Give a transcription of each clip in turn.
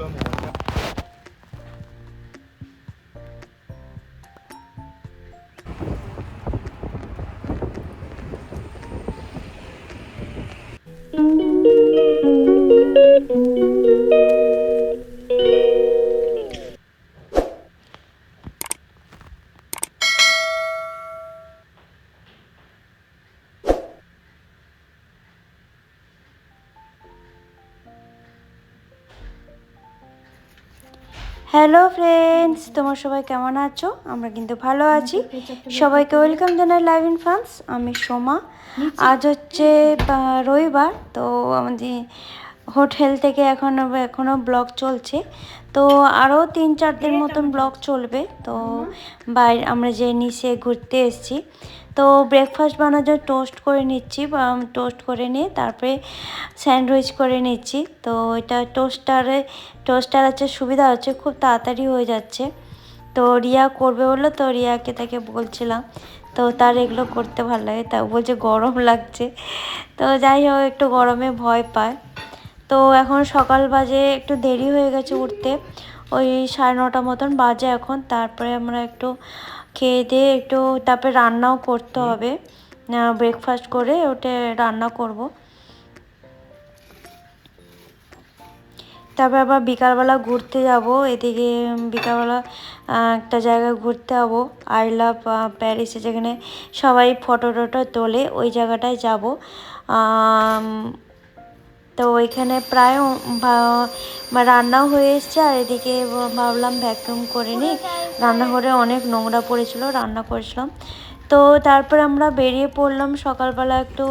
집에 한번 가자. thank you hello friends তোমার সবাই কেমন আছো? আমরা কিন্তু ভালো আছি। সবাইকে ওয়েলকাম জানাই লাইভ ইন ফ্রান্স আমি সোমা। আজ হচ্ছে রবিবার তো আমাদের হোটেল থেকে এখন এখনও ব্লগ চলছে। তো আরও তিন চার দিন মতন ব্লগ চলবে। তো বাইরে আমরা যে নিচে ঘুরতে এসেছি। তো ব্রেকফাস্ট জন্য টোস্ট করে নিচ্ছি বা টোস্ট করে নিয়ে তারপরে স্যান্ডউইচ করে নিচ্ছি। তো এটা টোস্টারে টোস্টার আছে সুবিধা হচ্ছে খুব তাড়াতাড়ি হয়ে যাচ্ছে। তো রিয়া করবে বলল তো রিয়াকে তাকে বলছিলাম তো তার এগুলো করতে ভালো লাগে। তা বলছে গরম লাগছে। তো যাই হোক একটু গরমে ভয় পায়। তো এখন সকাল বাজে একটু দেরি হয়ে গেছে উঠতে। ওই সাড়ে নটা মতন বাজে এখন তারপরে আমরা একটু খেয়ে দিয়ে একটু তারপরে রান্নাও করতে হবে। ব্রেকফাস্ট করে ওটা রান্না করব। তারপরে আবার বিকালবেলা ঘুরতে যাব এদিকে বিকালবেলা একটা জায়গায় ঘুরতে যাব। আই লাভ প্যারিসে যেখানে সবাই ফটো টটো তোলে ওই জায়গাটায় যাব। তো ওইখানে প্রায় রান্নাও হয়ে এসছে, আর এদিকে ভাবলাম ভ্যাকুম করে নিই। রান্নাঘরে অনেক নোংরা পড়েছিল, রান্না করেছিলাম। তো তারপর আমরা বেরিয়ে পড়লাম সকালবেলা একটু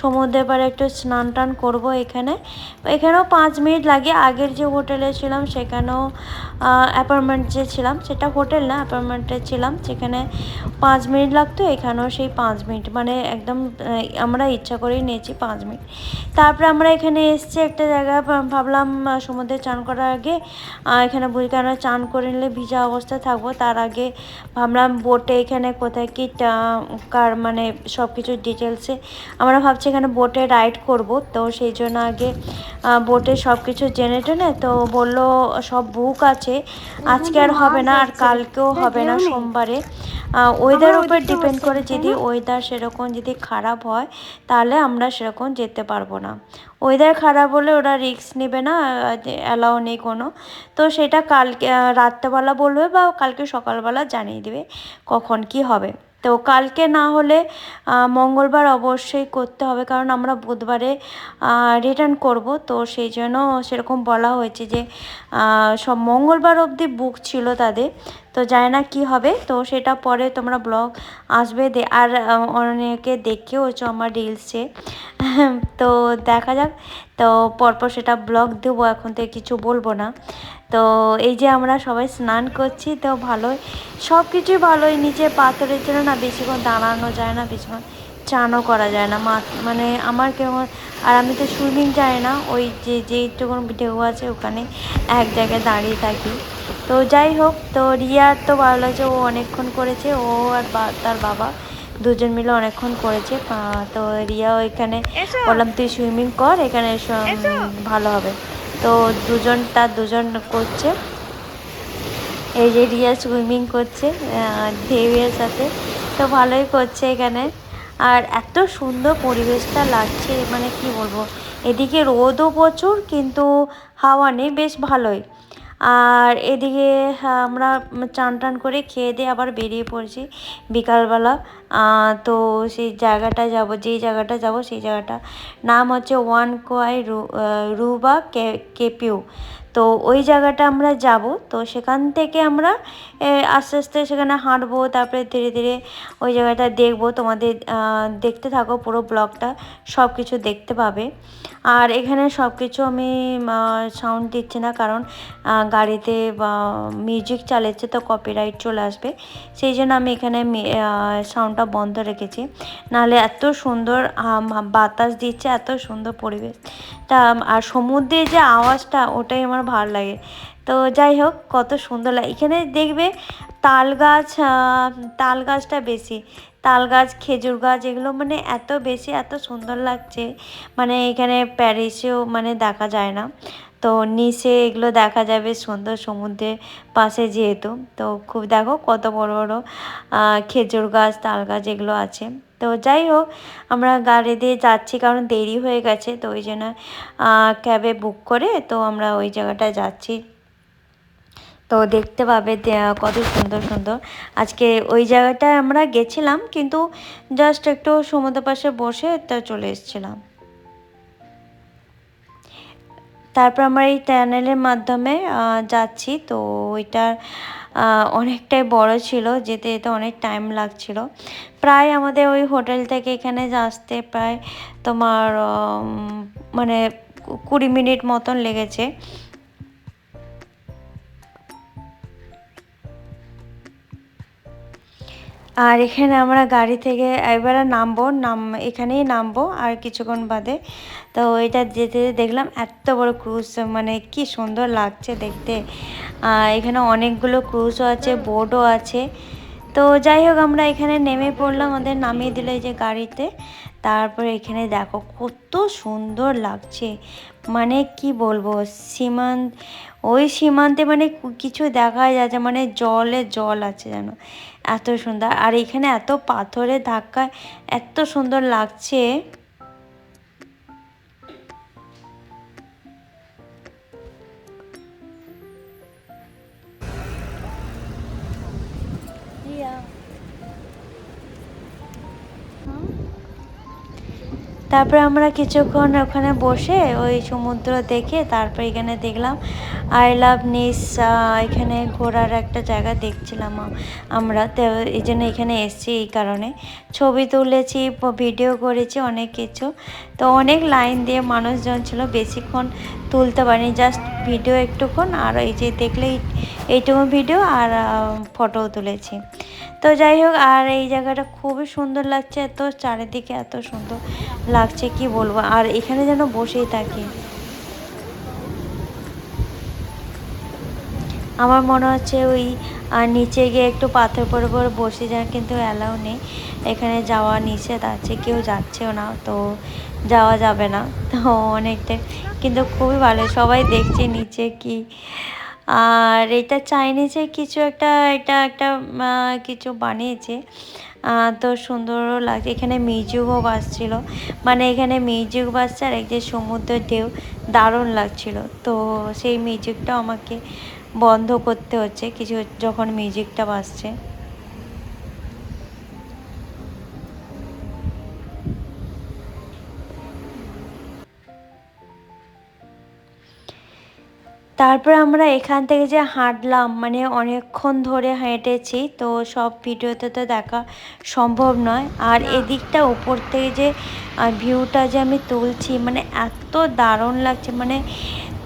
সমুদ্রের পাড়ে একটু স্নান টান করব এখানে। এখানেও পাঁচ মিনিট লাগে। আগের যে হোটেলে ছিলাম সেখানেও অ্যাপার্টমেন্ট যে ছিলাম সেটা হোটেল না অ্যাপার্টমেন্টে ছিলাম। সেখানে পাঁচ মিনিট লাগতো, এখানেও সেই পাঁচ মিনিট। মানে একদম আমরা ইচ্ছা করেই নিয়েছি পাঁচ মিনিট। তারপরে আমরা এখানে এসছি একটা জায়গায় ভাবলাম সমুদ্রে চান করার আগে এখানে বুঝি কেন চান করে নিলে ভিজা অবস্থায় থাকব। তার আগে ভাবলাম বোটে এখানে কোথায় কি টা- কার মানে সব কিছু ডিটেলসে আমরা ভাবছি এখানে বোটে রাইড করব তো সেই জন্য আগে বোটে সব কিছু জেনে টেনে তো বলল সব বুক আছে। আজকে আর হবে না আর কালকেও হবে না সোমবারে। ওয়েদার উপর ডিপেন্ড করে যদি ওয়েদার সেরকম যদি খারাপ হয় তাহলে আমরা সেরকম যেতে পারব না। ওয়েদার খারাপ হলে ওরা রিস্ক নেবে না অ্যালাউ নেই কোনো। তো সেটা কালকে রাত্রেবেলা বলবে বা কালকে সকালবেলা জানিয়ে দেবে কখন কি হবে। তো কালকে না হলে মঙ্গলবার অবশ্যই করতে হবে, কারণ আমরা বুধবারে রিটার্ন করব। তো সেই জন্য সেরকম বলা হয়েছে যে সব মঙ্গলবার অবধি বুক ছিল তাদের। তো জানি না কি হবে। তো সেটা পরে তোমরা ব্লগ আসবে আর অনেকে দেখেওছো আমার রিলসে তো দেখা যাক। তো পরপর সেটা ব্লগ দেবো, এখন তো কিছু বলব না। তো এই যে আমরা সবাই স্নান করছি, তো ভালোই সব কিছুই ভালোই। নিচে পাথরের জন্য না বেশিক্ষণ দাঁড়ানো যায় না, বেশিক্ষণ চানও করা যায় না। মানে আমার কেমন, আর আমি তো সুইমিং জানি না, ওই যে যেইটুকুন ঢেউ আছে ওখানে এক জায়গায় দাঁড়িয়ে থাকি। তো যাই হোক তো রিয়ার তো ভালো লাগছে ও অনেকক্ষণ করেছে ও আর বা- তার বাবা দুজন মিলে অনেকক্ষণ করেছে তো রিয়া ওইখানে বললাম তুই সুইমিং কর এখানে ভালো হবে। তো দুজন তার দুজন করছে। এই যে রিয়া সুইমিং করছে আহ, ঢেউয়ের সাথে তো ভালোই করছে এখানে। আর এত সুন্দর পরিবেশটা লাগছে মানে কি বলব এদিকে রোদও প্রচুর কিন্তু হাওয়া নেই বেশ ভালোই। আর এদিকে হ্যাঁ, আমরা চান টান করে খেয়ে দিয়ে আবার বেরিয়ে পড়ছি বিকালবেলা। তো সেই জায়গাটা যাব যেই জায়গাটা যাব সেই জায়গাটা। নাম হচ্ছে ওয়ান কোয়াই রু রুবা কে কেপিউ। তো ওই জায়গাটা আমরা যাব। তো সেখান থেকে আমরা আস্তে আস্তে সেখানে হাঁটবো, তারপরে ধীরে ধীরে ওই জায়গাটা দেখব। তোমাদের দেখতে থাকো পুরো ব্লগটা সব কিছু দেখতে পাবে। আর এখানে সব কিছু আমি সাউন্ড দিচ্ছি না কারণ গাড়িতে মিউজিক চালাচ্ছে তো কপিরাইট চলে আসবে। সেই জন্য আমি এখানে সাউন্ডটা বন্ধ রেখেছি। নাহলে এত সুন্দর বাতাস দিচ্ছে, এত সুন্দর পরিবেশ। তা, আর সমুদ্রের যে আওয়াজটা, ওটাই আমার ভালো লাগে। তো যাই হোক, কত সুন্দর লাগে এখানে দেখবে তাল গাছ তাল গাছটা বেশি। তাল গাছ, খেজুর গাছ এগুলো মানে এত বেশি, এত সুন্দর লাগছে। মানে এখানে প্যারিসেও মানে দেখা যায় না। তো নিচে এগুলো দেখা যাবে সুন্দর সমুদ্রের পাশে যেহেতু। তো খুব দেখো কত বড় বড় খেজুর গাছ, তাল গাছ এগুলো আছে। তো যাই হোক আমরা গাড়ি দিয়ে যাচ্ছি কারণ দেরি হয়ে গেছে, তো ওই জন্য ক্যাবে বুক করে তো আমরা ওই জায়গাটায় যাচ্ছি। তো দেখতে পাবে কত সুন্দর সুন্দর। আজকে ওই জায়গাটায় আমরা গেছিলাম, কিন্তু জাস্ট একটু সমুদ্র পাশে বসে তা চলে এসেছিলাম। তারপর আমরা এই টানেলের মাধ্যমে যাচ্ছি, তো ওইটার অনেকটাই বড় ছিল, যেতে যেতে অনেক টাইম লাগছিল। প্রায় আমাদের ওই হোটেল থেকে এখানে আসতে প্রায় তোমার মানে কুড়ি মিনিট মতন লেগেছে। আর এখানে আমরা গাড়ি থেকে এবারে নামবো, নাম, এখানেই নামবো আর কিছুক্ষণ বাদে। তো এটা যেতে দেখলাম, এত বড় ক্রুজ মানে কি সুন্দর লাগছে দেখতে। এখানে অনেকগুলো ক্রুজও আছে বোর্ডও আছে। তো যাই হোক, আমরা এখানে নেমে পড়লাম আমাদের নামিয়ে দিল এই যে গাড়িতে। তারপরে এখানে দেখো, কত সুন্দর লাগছে। মানে কি বলব, সীমান্ত, ওই সীমান্তে মানে কিছু দেখা যাচ্ছে মানে জলে জল আছে যেন। এত সুন্দর, আর এখানে এত পাথরের ধাক্কায় এত সুন্দর লাগছে। তারপরে আমরা কিছুক্ষণ ওখানে বসে ওই সমুদ্র দেখে তারপর এখানে দেখলাম আই লাভ নিস এখানে ঘোরার একটা জায়গা দেখছিলাম আমরা। তো এই জন্য এখানে এসেছি এই কারণে। ছবি তুলেছি ভিডিও করেছি, অনেক কিছু। তো অনেক লাইন দিয়ে মানুষজন ছিল, বেশিক্ষণ তুলতে পারিনি। জাস্ট ভিডিও একটুক্ষণ, আর এই যে দেখলেই এইটুকু ভিডিও আর ফটোও তুলেছি। তো যাই হোক, আর এই জায়গাটা খুবই সুন্দর লাগছে। এত চারিদিকে এত সুন্দর লাগছে, কি বলব? আর এখানে যেন বসেই থাকি। আমার মনে হচ্ছে ওই নিচে গিয়ে একটু পাথর পরে পরে বসে যান, কিন্তু অ্যালাউ নেই। এখানে যাওয়া নিষেধ আছে, কেউ যাচ্ছেও না, তো যাওয়া যাবে না। তো অনেকটা কিন্তু খুবই ভালো। সবাই দেখছে নিচে কি আর এটা চাইনিজে কিছু একটা, এটা একটা কিছু বানিয়েছে। তো সুন্দরও লাগছে। এখানে মিউজিকও বাজছিল মানে এখানে মিউজিক বাজছে আর এক যে সমুদ্রের ঢেউ, দারুণ লাগছিল। তো সেই মিউজিকটা আমাকে বন্ধ করতে হচ্ছে। কিছু যখন মিউজিকটা বাজছে তারপর আমরা এখান থেকে যে হাঁটলাম মানে অনেকক্ষণ ধরে হেঁটেছি তো সব ভিডিওতে তো দেখা সম্ভব নয়। আর এদিকটা উপর থেকে যে ভিউটা যে আমি তুলছি মানে এত দারুণ লাগছে মানে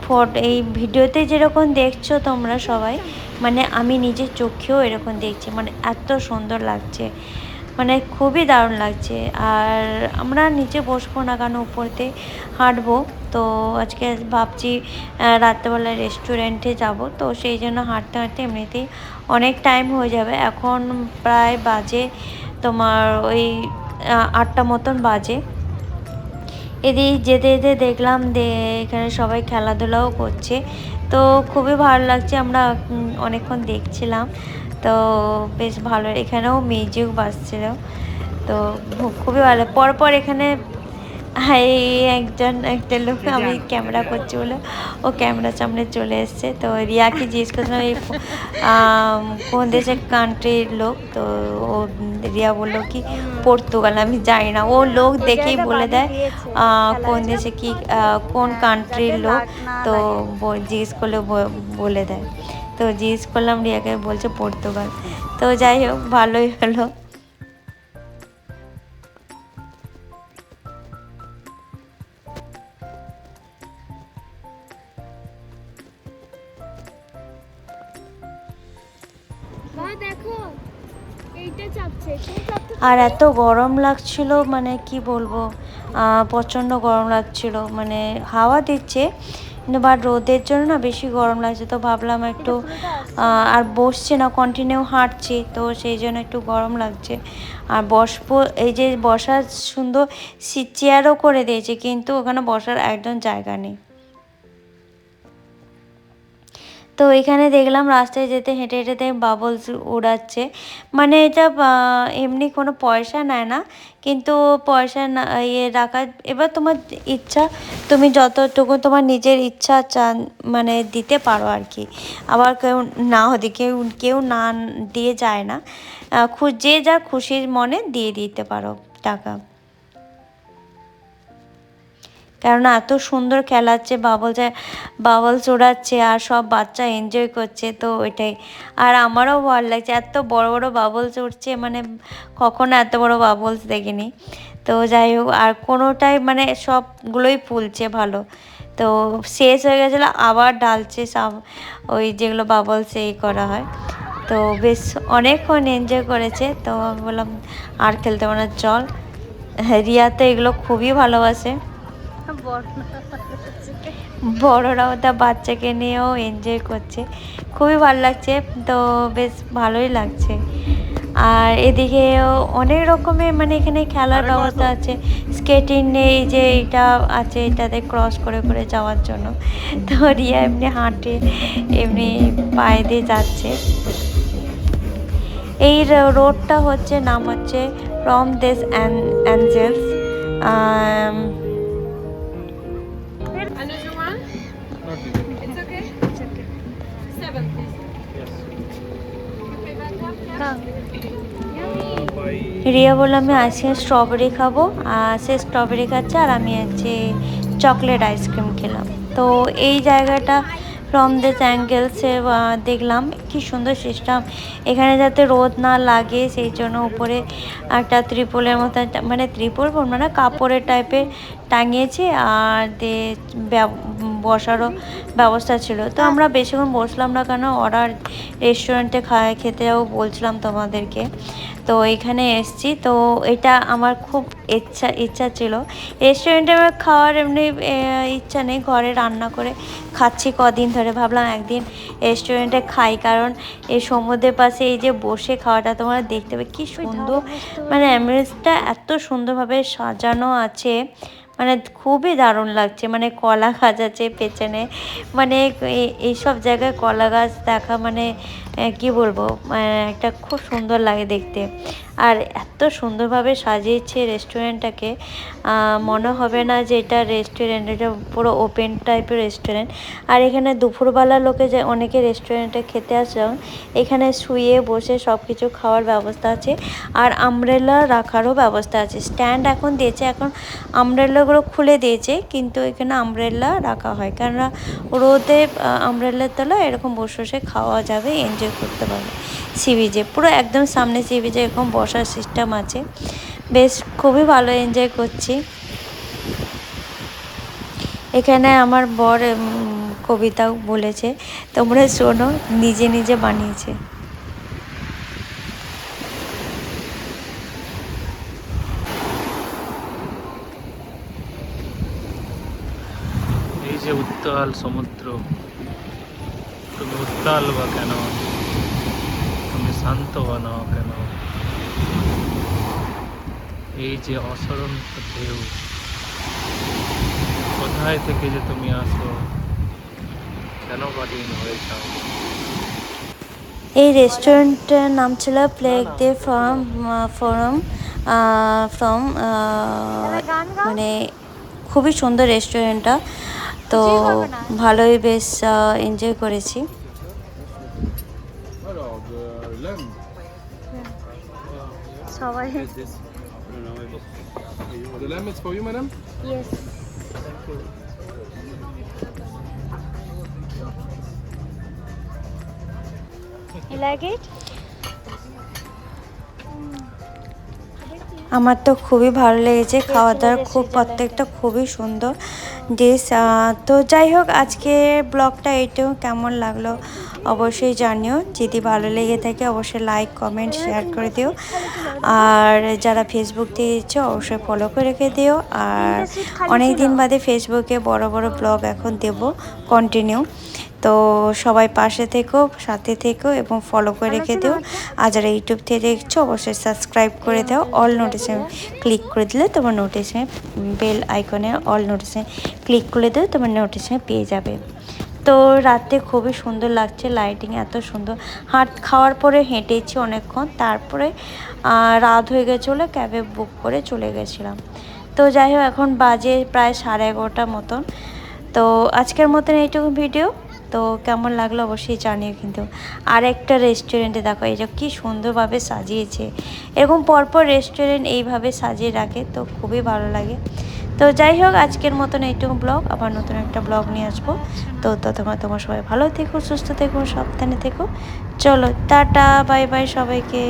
ফট এই ভিডিওতে যেরকম দেখছ তোমরা সবাই মানে আমি নিজের চোখেও এরকম দেখছি মানে এত সুন্দর লাগছে। মানে খুবই দারুণ লাগছে। আর আমরা নিচে বসবো না কেন, উপরতে হাঁটবো। তো আজকে ভাবছি রাত্রেবেলা রেস্টুরেন্টে যাব। তো সেই জন্য হাঁটতে হাঁটতে এমনিতেই অনেক টাইম হয়ে যাবে। এখন প্রায় বাজে তোমার ওই আটটা মতন বাজে। এদিকে যেতে যেতে দেখলাম যে এখানে সবাই খেলাধুলাও করছে। তো খুবই ভালো লাগছে, আমরা অনেকক্ষণ দেখছিলাম। তো বেশ ভালো এখানেও মিউজিক বাজছিল। তো খুবই ভালো। পরপর এখানে এই একজন একটা লোক আমি ক্যামেরা করছি বলে ও ক্যামেরার সামনে চলে এসছে। তো রিয়াকে জিজ্ঞেস করছিলাম এই কোন দেশের কান্ট্রির লোক? তো ও রিয়া বলল কি পর্তুগাল। আমি জানি না। ও লোক দেখেই বলে দেয় কোন দেশে কি কোন কান্ট্রির লোক? তো জিজ্ঞেস করলে বলে দেয়। তো জিজ্ঞেস করলাম রিয়াকে বলছে পর্তুগাল। তো যাই হোক ভালোই হলো। আর এত গরম লাগছিল মানে কি বলব আহ, প্রচণ্ড গরম লাগছিল মানে হাওয়া দিচ্ছে। কিন্তু বাট রোদের জন্য না বেশি গরম লাগছে। তো ভাবলাম একটু আর বসছে না কন্টিনিউ হাঁটছি, তো সেই জন্য একটু গরম লাগছে। আর বসব, এই যে বসার সুন্দর চেয়ারও করে দিয়েছে, কিন্তু ওখানে বসার একদম জায়গা নেই। তো এখানে দেখলাম রাস্তায় যেতে হেঁটে হেঁটে বাবলস উড়াচ্ছে। মানে এটা এমনি কোনো পয়সা নেয় না। কিন্তু পয়সা না ইয়ে রাখা এবার তোমার ইচ্ছা, তুমি যতটুকু তোমার নিজের ইচ্ছা চান মানে দিতে পারো আর কি। আবার কেউ না হতে, কেউ কেউ না দিয়ে যায় না। যে যা খুশির মনে দিয়ে দিতে পারো টাকা। কেননা এত সুন্দর খেলাচ্ছে বাবল বাবল চড়াচ্ছে আর সব বাচ্চা এনজয় করছে তো ওইটাই। আর আমারও ভালো লাগছে, এত বড় বড় বাবলস উঠছে মানে কখনো এত বড় বাবলস দেখিনি। তো যাই হোক, আর কোনোটাই মানে সবগুলোই ফুলছে ভালো। তো শেষ হয়ে গেছিল, আবার ঢালছে সব, ওই যেগুলো বাবলস এই করা হয়। তো বেশ অনেকক্ষণ এনজয় করেছে, তো আমি বললাম আর খেলতে পারো চল। রিয়া তো এগুলো খুবই ভালোবাসে। বড়রাও তা বাচ্চাকে নিয়েও এনজয় করছে। খুবই ভালো লাগছে তো বেশ ভালোই লাগছে। আর এদিকেও অনেক রকমের মানে এখানে খেলার ব্যবস্থা আছে। স্কেটিং নেই যে এটা আছে এটাতে ক্রস করে করে যাওয়ার জন্য। তো রিয়া এমনি হাঁটে এমনি পায়ে দিয়ে যাচ্ছে। এই রোডটা হচ্ছে নাম হচ্ছে ফ্রম দিস অ্যাঞ্জেলস রিয়া বলল, আমি আইসক্রিম স্ট্রবেরি খাব। আর সে স্ট্রবেরি খাচ্ছে আর আমি হচ্ছে চকলেট আইসক্রিম খেলাম। তো এই জায়গাটা ফ্রম দিস অ্যাঙ্গেলসে দেখলাম। কি সুন্দর সিস্টেম এখানে যাতে রোদ না লাগে, সেই জন্য উপরে একটা ত্রিপলের মতো মানে ত্রিপল মানে কাপড়ের টাইপের টাঙিয়েছে। আর দিয়ে ব্যব- বসারও ব্যবস্থা ছিল। তো আমরা বেশিক্ষণ বসলাম না কেন? অর্ডার রেস্টুরেন্টে খায় খেতে যাব বলছিলাম তোমাদেরকে। তো এখানে এসছি। তো এটা আমার খুব ইচ্ছা ইচ্ছা ছিল। রেস্টুরেন্টে আমার খাওয়ার এমনি ইচ্ছা নেই। ঘরে রান্না করে খাচ্ছি কদিন ধরে। ভাবলাম একদিন রেস্টুরেন্টে খাই। কারণ এই সমুদ্রের পাশে এই যে বসে খাওয়াটা তোমরা দেখতে পাবে কী সুন্দর। মানে অ্যাম্বুলেন্সটা এত সুন্দরভাবে সাজানো আছে। মানে খুবই দারুণ লাগছে। মানে কলা গাছ আছে পেছনে। মানে এই- এইসব জায়গায় কলা গাছ দেখা মানে কি বলব? একটা খুব সুন্দর লাগে দেখতে। আর এত সুন্দরভাবে সাজিয়েছে রেস্টুরেন্টটাকে। মনে হবে না যে এটা রেস্টুরেন্ট, এটা পুরো ওপেন টাইপের রেস্টুরেন্ট। আর এখানে দুপুরবেলা লোকে যে অনেকে রেস্টুরেন্টে খেতে আসে এখানে শুয়ে বসে সব কিছু খাওয়ার ব্যবস্থা আছে। আর আমব্রেলা রাখারও ব্যবস্থা আছে। স্ট্যান্ড এখন দিয়েছে। এখন আমব্রেলাগুলো খুলে দিয়েছে, কিন্তু এখানে আমব্রেলা রাখা হয়। কেননা রোদে আমব্রেলার তলায় এরকম বসে বসে খাওয়া যাবে এনজয় করতে পারবে। সি বিচে পুরো একদম সামনে সি বিচে এরকম বসার সিস্টেম আছে। বেশ, খুবই ভালো এনজয় করছি। এখানে আমার বর কবিতাও বলেছে, তোমরা শোনো, নিজে নিজে বানিয়েছে এই যে উত্তাল সমুদ্র। তুমি উত্তাল বা কেন? তুমি শান্ত বানাও কেন? এই যে অসরন্ত ঢেউ, কোথায় থেকে যে তুমি আসো? কেন বাড়িয়ে হয়ে যাও? এই রেস্টুরেন্টের নাম ছিল প্লেগ দে ফ্রম ফরম ফ্রম মানে খুবই সুন্দর রেস্টুরেন্টটা। তো ভালোই বেশ এনজয় করেছি। Alors, সবাই। The lamb is for you, madam? Yes You like it? আমার তো খুবই ভালো লেগেছে খাওয়া দাওয়ার খুব প্রত্যেকটা খুবই সুন্দর। ডিশ তো যাই হোক আজকে ব্লগটা এটাও কেমন লাগল? অবশ্যই জানিও। যদি ভালো লেগে থাকে, অবশ্যই লাইক কমেন্ট শেয়ার করে দিও। আর যারা ফেসবুক দিয়ে দিচ্ছে অবশ্যই ফলো করে রেখে দিও। আর অনেক দিন বাদে ফেসবুকে বড় বড় ব্লগ এখন দেব কন্টিনিউ তো সবাই পাশে থেকো, সাথে থেকো এবং ফলো করে রেখে দিও। আর যারা ইউটিউব থেকে দেখছ, অবশ্যই সাবস্ক্রাইব করে দাও। অল নোটিসে ক্লিক করে দিলে তোমার নোটিসে বেল আইকনে অল নোটিসে ক্লিক করে দিও তোমার নোটিসে পেয়ে যাবে। তো রাতে খুবই সুন্দর লাগছে লাইটিং এত সুন্দর। হাট খাওয়ার পরে হেঁটেছি অনেকক্ষণ, তারপরে রাত হয়ে গেছিল ক্যাবে বুক করে চলে গেছিলাম। তো যাই হোক, এখন বাজে প্রায় সাড়ে এগারোটা মতন। তো আজকের মতন এইটুকু ভিডিও তো কেমন লাগল অবশ্যই জানিও কিন্তু। আর একটা রেস্টুরেন্টে দেখো যে কী সুন্দরভাবে সাজিয়েছে। এরকম পরপর রেস্টুরেন্ট এইভাবে সাজিয়ে রাখে, তো খুবই ভালো লাগে। তো যাই হোক, আজকের মতন এইটুকু ব্লগ। আবার নতুন একটা ব্লগ নিয়ে আসব। তো ততক্ষণ তোমার সবাই ভালো থেকো, সুস্থ থেকো, সাবধানে থেকো। চলো, টাটা, বাই বাই সবাইকে।